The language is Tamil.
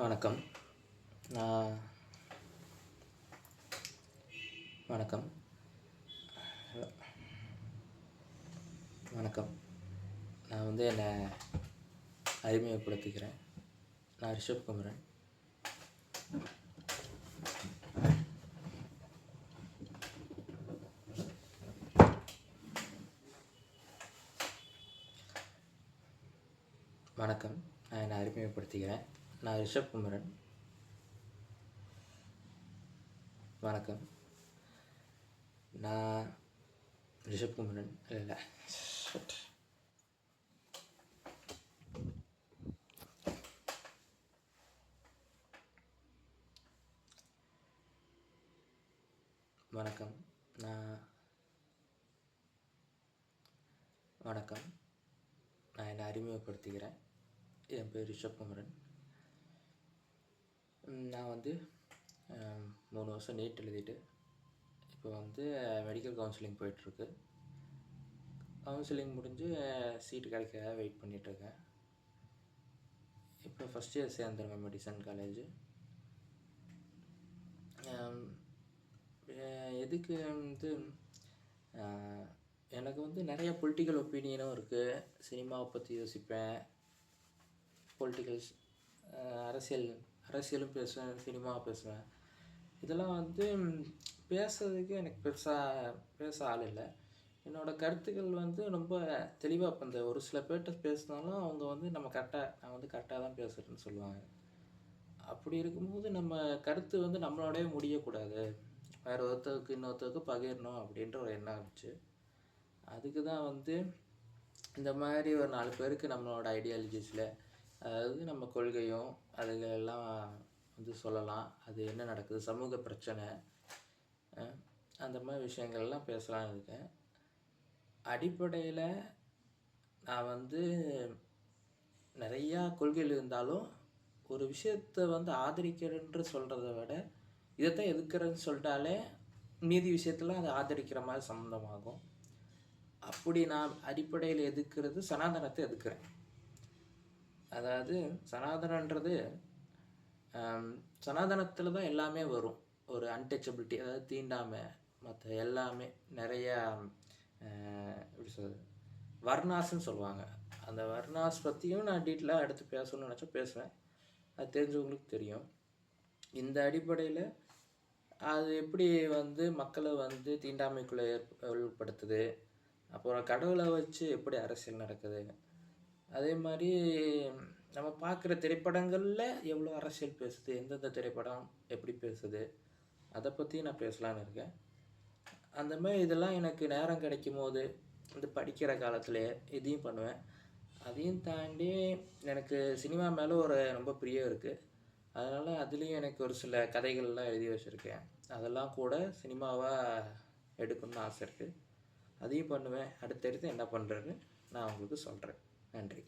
வணக்கம். நான் வணக்கம். வணக்கம். நான் வந்து என்னை அறிமுகப்படுத்திக்கிறேன். நான் ரிஷப் குமரன். வணக்கம். நான் என்னை அறிமுகப்படுத்திக்கிறேன். நான் ரிஷப் குமரன். வணக்கம். நான் ரிஷப் குமரன். இல்லை வணக்கம். நான் வணக்கம். நான் என்னை அறிமுகப்படுத்திக்கிறேன் என் பேர் ரிஷப் குமரன். நான் வந்து மூணு வருஷம் நீட் எழுதிட்டு இப்போ வந்து மெடிக்கல் கவுன்சிலிங் போயிட்டுருக்கு. கவுன்சிலிங் முடிஞ்சு சீட்டு கிடைக்க வெயிட் பண்ணிகிட்ருக்கேன் இப்போ ஃபஸ்ட் இயர் சேர்ந்துருவேன் மெடிசன் காலேஜ் எதுக்கு வந்து எனக்கு வந்து நிறைய பொலிட்டிக்கல் ஒப்பீனியனும் இருக்குது சினிமாவை பற்றி யோசிப்பேன். பொலிட்டிக்கல்ஸ் அரசியல் அரசியலும் பேசுவேன் சினிமா பேசுவேன். இதெல்லாம் வந்து பேசுறதுக்கு எனக்கு பெருசாக பேச ஆள் இல்லை. என்னோடய கருத்துக்கள் வந்து ரொம்ப தெளிவாக இப்போ இந்த ஒரு சில பேர்கிட்ட பேசினாலும் அவங்க வந்து நம்ம கரெக்டாக நான் வந்து கரெக்டாக தான் பேசுகிறேன்னு சொல்லுவாங்க. அப்படி இருக்கும்போது நம்ம கருத்து வந்து நம்மளோடய முடியக்கூடாது. வேறு ஒருத்தருக்கு இன்னொருத்தருக்கு பகிரணும் அப்படின்ற ஒரு எண்ணம் இருந்துச்சு. அதுக்கு தான் வந்து இந்த மாதிரி ஒரு நாலு பேருக்கு நம்மளோட ஐடியாலஜிஸில் அதாவது நம்ம கொள்கையும் அதுகளெல்லாம் வந்து சொல்லலாம். அது என்ன நடக்குது? சமூக பிரச்சனை. அந்த மாதிரி விஷயங்கள்லாம் பேசலாம்னு இருக்கேன். அடிப்படையில் நான் வந்து நிறையா கொள்கைகள் இருந்தாலும் ஒரு விஷயத்தை வந்து ஆதரிக்கிறேன்னு சொல்கிறத விட இதைத்தான் எதுக்குறேன்னு சொல்லிட்டாலே மீதி விஷயத்தில் அதை ஆதரிக்கிற மாதிரி சம்மந்தமாகும் அப்படி நான் அடிப்படையில் எதுக்குறது சனாதனத்தை எதுக்குறேன் அதாவது சனாதனன்றது சனாதனத்தில் தான் எல்லாமே வரும். ஒரு அன்டச்சபிலிட்டி அதாவது தீண்டாமை மற்ற எல்லாமே நிறையா எப்படி சொல்றது வர்ணாஸ்ன்னு சொல்லுவாங்க. அந்த வர்ணாஸ் பற்றியும் நான் டீட்டெயிலாக எடுத்து பேசணும்னு நினச்சா பேசுவேன். அது தெரிஞ்சவங்களுக்கு தெரியும். இந்த அடிப்படையில் அது எப்படி வந்து மக்களை வந்து தீண்டாமைக்குள்ளே ஏற்படுத்துது அப்புறம் கடவுளை வச்சு எப்படி அரசியல் நடக்குது? அதே மாதிரி நம்ம பார்க்குற திரைப்படங்களில் எவ்வளோ அரசியல் பேசுது எந்தெந்த திரைப்படம் எப்படி பேசுது அதை பற்றி நான் பேசலான்னு இருக்கேன். அந்த மாதிரி இதெல்லாம் எனக்கு நேரம் கிடைக்கும் போது இந்த படிக்கிற காலத்துலேயே இதையும் பண்ணுவேன். அதையும் தாண்டி எனக்கு சினிமா மேலே ஒரு ரொம்ப பிரியம் இருக்குது அதனால் அதுலேயும் எனக்கு ஒரு சில கதைகள்லாம் எழுதி வச்சுருக்கேன். அதெல்லாம் கூட சினிமாவாக எடுக்கணும்னு ஆசை இருக்குது அதையும் பண்ணுவேன். அடுத்தடுத்து என்ன பண்ணுறேன்னு நான் உங்களுக்கு சொல்கிறேன் நன்றி.